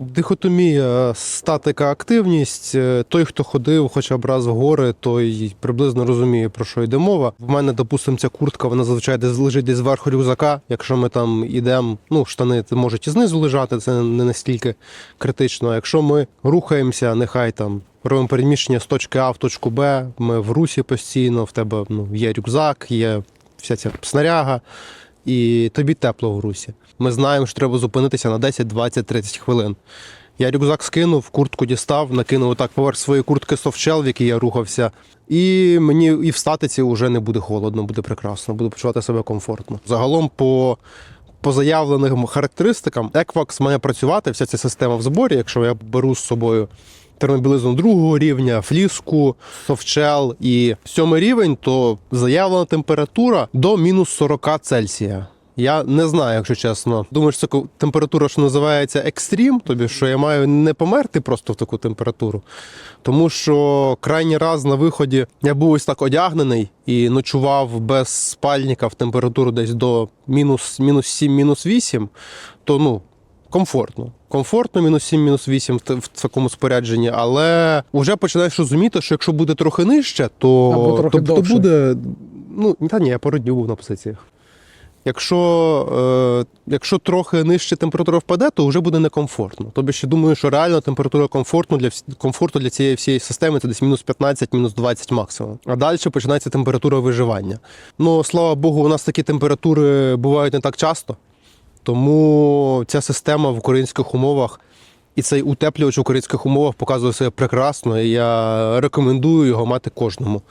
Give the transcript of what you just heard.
Дихотомія, статика, активність. Е, Той, хто ходив хоча б раз в гори, той приблизно розуміє, про що йде мова. В мене, допустимо, ця куртка, вона зазвичай десь лежить десь зверху рюкзака. Якщо ми там йдемо, ну, штани можуть і знизу лежати, це не настільки критично. А якщо ми рухаємося, нехай там. Робимо переміщення з точки А в точку Б. Ми в русі постійно, в тебе ну, є рюкзак, є вся ця снаряга, і тобі тепло в русі. Ми знаємо, що треба зупинитися на 10, 20, 30 хвилин. Я рюкзак скинув, куртку дістав, накинув так поверх своєї куртки софтшел, в якій я рухався. І мені і в статиці вже не буде холодно, буде прекрасно, буду почувати себе комфортно. Загалом по. По заявленим характеристикам, Equax має працювати, вся ця система в зборі, якщо я беру з собою термобілизну другого рівня, фліску, софтшел і сьомий рівень, то заявлена температура до мінус 40 Цельсія. Я не знаю, якщо чесно. Думаю, що це температура, що називається екстрім, тобі що я маю не померти просто в таку температуру. Тому що крайній раз на виході я був ось так одягнений і ночував без спальника в температуру десь до мінус, мінус 7, мінус 8, то ну. Комфортно. Комфортно, мінус 7, мінус 8 в, в такому спорядженні, але вже починаєш розуміти, що якщо буде трохи нижче, то, Або трохи то, то буде. Ну, та ні, я пару днів був на позиціях. Якщо, е, якщо трохи нижче температура впаде, то вже буде некомфортно. Тобі ще думаю, що реально температура комфортну для комфорту для цієї всієї системи це десь мінус 15, мінус 20 максимум. А далі починається температура виживання. Ну, слава Богу, у нас такі температури бувають не так часто. Тому ця система в українських умовах і цей утеплювач в українських умовах показує себе прекрасно. І я рекомендую його мати кожному.